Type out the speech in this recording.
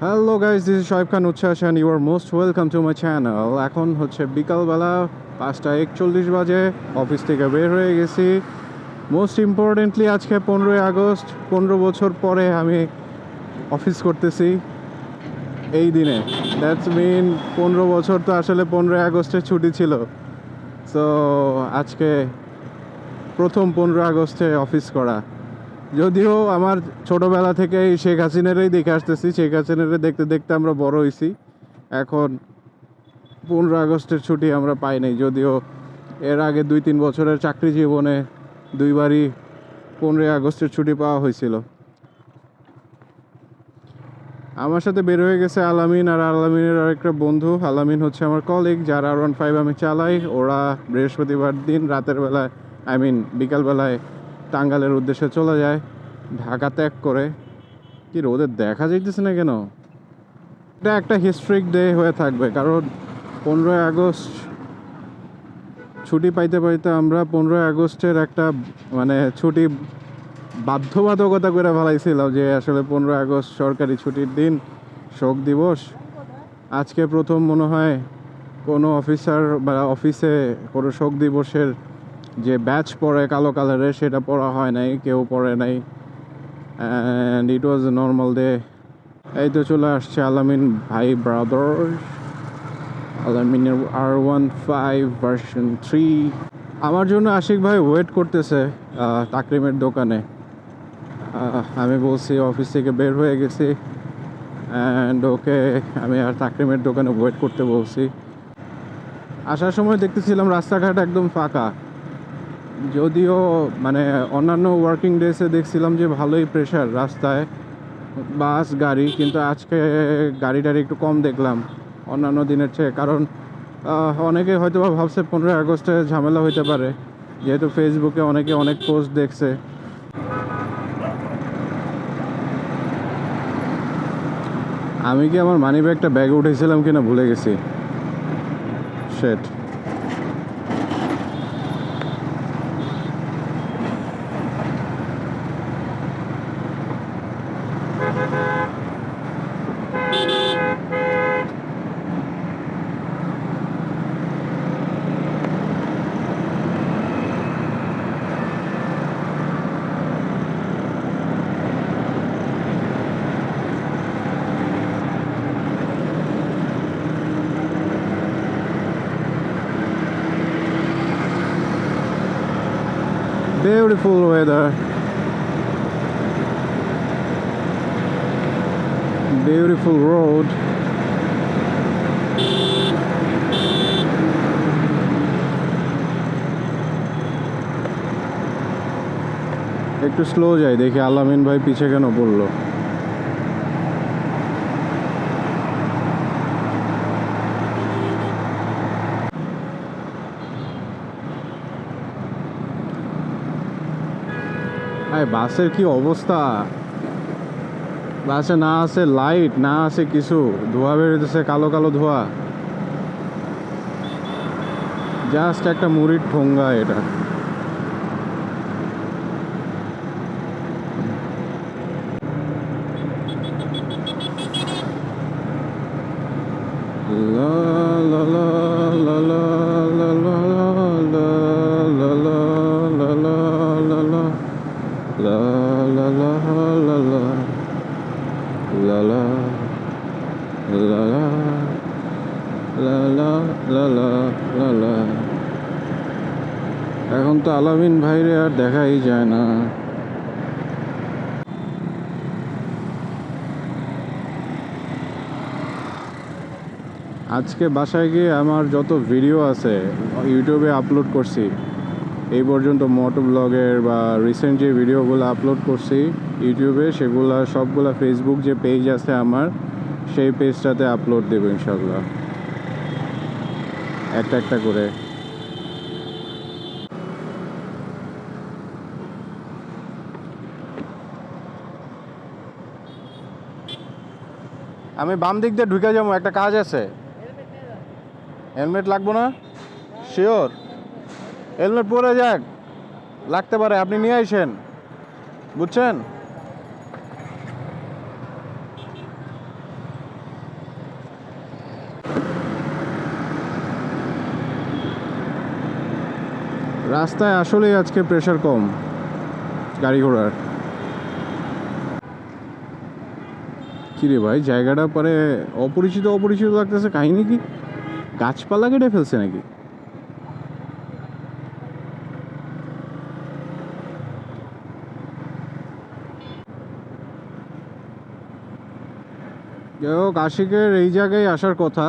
Hello guys this Shoaib Khan উচ্ছ্বাস and you are most welcome to my channel এখন হচ্ছে বিকালবেলা পাঁচটা একচল্লিশ বাজে অফিস থেকে বের হয়ে গেছি। মোস্ট ইম্পর্টেন্টলি আজকে পনেরোই আগস্ট, পনেরো বছর পরে আমি অফিস করতেছি। এই দিনে। দ্যাটস মিন পনেরো বছর তো আসলে পনেরোই আগস্টের ছুটি ছিল। সো আজকে প্রথম পনেরো আগস্টে অফিস করা। যদিও আমার ছোটোবেলা থেকে শেখ হাসিনারই দেখে আসতেছি, শেখ হাসিনারে দেখতে দেখতে আমরা বড় হয়েছি এখন পনেরো আগস্টের ছুটি আমরা পাই নাই। যদিও এর আগে দুই তিন বছরের চাকরি জীবনে দুইবারই পনেরোই আগস্টের ছুটি পাওয়া হয়েছিল। আমার সাথে বের হয়ে গেছে আলামিন আর আলামিনের আরেকটা বন্ধু। আলামিন হচ্ছে আমার কলিগ যার আর ওয়ান ফাইভ আমি চালাই। ওরা বৃহস্পতিবার দিন রাতের বেলায় আই মিন বিকালবেলায় টাঙ্গালের উদ্দেশ্যে চলে যায় ঢাকা ত্যাগ করে। কি রে, ওদের দেখা যাইতেছে না কেন? এটা একটা হিস্ট্রিক ডে হয়ে থাকবে কারণ পনেরোই আগস্ট ছুটি পাইতে পাইতে আমরা পনেরোই আগস্টের একটা মানে ছুটি বাধ্যবাধকতা করে ফেলাইছিলাম যে আসলে পনেরোই আগস্ট সরকারি ছুটির দিন, শোক দিবস। আজকে প্রথম মনে হয় কোনো অফিসার বা অফিসে কোনো শোক দিবসের যে ব্যাচ পরে কালো কালারের সেটা পড়া হয় নাই, কেউ পড়ে নাই। And it was normal day এই তো চলে আসছে আলামিন ভাই ব্রাদার আলামিনের R one five version three আমার জন্য আশিক ভাই ওয়েট করতেছে তাকরিমের দোকানে। আমি বলছি অফিস থেকে বের হয়ে গেছি। অ্যান্ড ওকে আমি আর তাকরিমের দোকানে ওয়েট করতে বলছি। আসার সময় দেখতেছিলাম রাস্তাঘাট একদম ফাঁকা। যদিও মানে অন্যান্য ওয়ার্কিং ডেসে দেখছিলাম যে ভালোই প্রেশার রাস্তায়। বাস, গাড়ি, কিন্তু আজকে গাড়ি টাড়ি একটু কম দেখলাম অন্যান্য দিনের চেয়ে। কারণ অনেকে হয়তো ভাবছে পনেরোই আগস্টে ঝামেলা হইতে পারে। যেহেতু ফেসবুকে অনেকে অনেক পোস্ট দেখছে। আমি কি আমার মানি ব্যাগটা ব্যাগে উঠেছিলাম কিনা ভুলে গেছি? শেট Beautiful weather. Beautiful road. একটু স্লো যাই দেখি আলামিন ভাই পিছে কেন পড়ল আরে বাসের কি অবস্থা? বাসে না আছে লাইট না আছে কিছু। ধোয়া বেরোতেছে, কালো কালো ধোয়া। জাস্ট একটা মুড়ির ঠোঙ্গা এটা। La la la la la la la la এখন তো আলামিন ভাইরে আর দেখাই যায় না আজকে বাসায় গিয়ে আমার যত ভিডিও আছে ইউটিউবে আপলোড করছি এই পর্যন্ত মোটো ব্লগের বা রিসেন্ট যে ভিডিওগুলো আপলোড করছি ইউটিউবে, সেগুলো, সবগুলো ফেসবুক যে পেজ আছে আমার, সেই পেজটাতে আপলোড দেবো ইনশাল্লাহ একটা একটা করে। আমি বাম দিক দিয়ে ঢুকে যাব, একটা কাজ আছে। হেলমেট লাগবো না? শিওর হেলমেট পরে যাক। লাগতে পারে, আপনি নিয়ে আইসেন। বুঝছেন? রাস্তায় আসলেই আজকে প্রেশার কম, গাড়ি ঘোড়ার। কিরে ভাই, জায়গাটা পরে অপরিচিত অপরিচিত লাগতেছে, কাহিনী কি? গাছপালা কেটে ফেলছে নাকি? যাই হোক আশিকের এই জায়গায় আসার কথা।